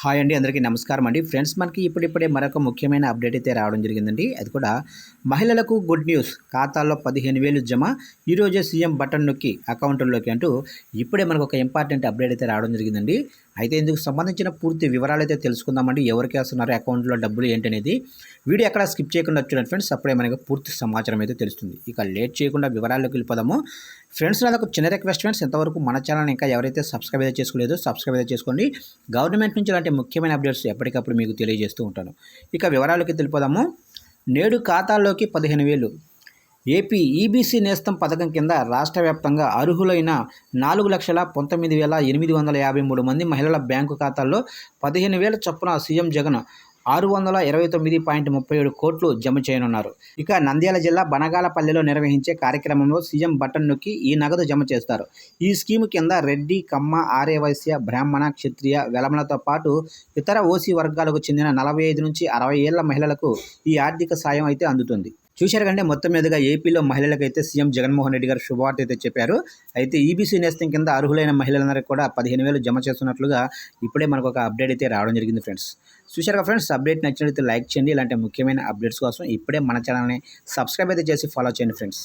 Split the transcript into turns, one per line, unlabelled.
Hi అండి అందరికీ నమస్కారం అండి. ఫ్రెండ్స్ మనకి ఇప్పుడిప్పుడే మరొక ముఖ్యమైన అప్డేట్ అయితే రావడం జరిగిందండి. అది కూడా మహిళలకు గుడ్ న్యూస్ ఖాతాల్లో పదిహేను వేలు జమ ఈరోజే సీఎం బటన్ నొక్కి అకౌంట్లోకి అంటూ ఇప్పుడే మనకు ఒక ఇంపార్టెంట్ అప్డేట్ అయితే రావడం జరిగిందండి. అయితే ఇందుకు సంబంధించిన పూర్తి వివరాలు అయితే తెలుసుకుందామండి. ఎవరికి వేస్తున్నారు అకౌంట్లో డబ్బులు ఏంటనేది వీడియో ఎక్కడ స్కిప్ చేయకుండా చూడండి ఫ్రెండ్స్. అప్పుడే మనకు పూర్తి సమాచారం అయితే తెలుస్తుంది. ఇక లేట్ చేయకుండా వివరాల్లోకి వెళ్ళిపోదాము. ఫ్రెండ్స్ నాకు చిన్న రిక్వెస్ట్ ఫ్రెండ్స్. ఇంతవరకు మన ఛానల్ ఇంకా ఎవరైతే సబ్స్క్రైబ్ అయితే చేసుకోలేదో సబ్స్క్రైబ్ అయితే చేసుకోండి. గవర్నమెంట్ నుంచి ఇలాంటి ముఖ్యమైన అప్డేట్స్ ఎప్పటికప్పుడు మీకు తెలియజేస్తూ ఉంటాను. ఇక వివరాలకి తెలిపోదాము నేడు ఖాతాల్లోకి పదిహేను వేలు. ఏపీ ఈబీసీ నేస్తం పథకం కింద రాష్ట్ర వ్యాప్తంగా అర్హులైన నాలుగు లక్షల పంతొమ్మిది వేల ఎనిమిది వందల యాభై మూడు మంది మహిళల బ్యాంకు ఖాతాల్లో పదిహేను వేల చొప్పున సీఎం జగన్ ఆరు వందల ఇరవై తొమ్మిది పాయింట్ ముప్పై ఏడు కోట్లు జమ చేయనున్నారు. ఇక నంద్యాల జిల్లా బనగాలపల్లిలో నిర్వహించే కార్యక్రమంలో సీఎం బటన్ నొక్కి ఈ నగదు జమ చేస్తారు. ఈ స్కీమ్ కింద రెడ్డి కమ్మ ఆర్యవైశ్య బ్రాహ్మణ క్షత్రియ వెలమలతో పాటు ఇతర ఓసీ వర్గాలకు చెందిన నలభై ఐదు నుంచి అరవై ఏళ్ళ మహిళలకు ఈ ఆర్థిక సాయం అయితే అందుతుంది. చూశారు కంటే మొత్తం మీదుగా ఏపీలో మహిళలకైతే సీఎం జగన్మోహన్ రెడ్డి గారు శుభవార్త అయితే చెప్పారు. అయితే ఈబీసీ నేస్తం కింద అర్హులైన మహిళలందరికీ కూడా పదిహేను వేలు జమ చేస్తున్నట్లుగా ఇప్పుడే మనకు ఒక అప్డేట్ అయితే రావడం జరిగింది ఫ్రెండ్స్. చూశారుగా ఫ్రెండ్స్ అప్డేట్ నచ్చినట్లయితే లైక్ చేయండి. ఇలాంటి ముఖ్యమైన అప్డేట్స్ కోసం ఇప్పుడే మన ఛానల్ని సబ్స్క్రైబ్ అయితే చేసి ఫాలో చేయండి ఫ్రెండ్స్.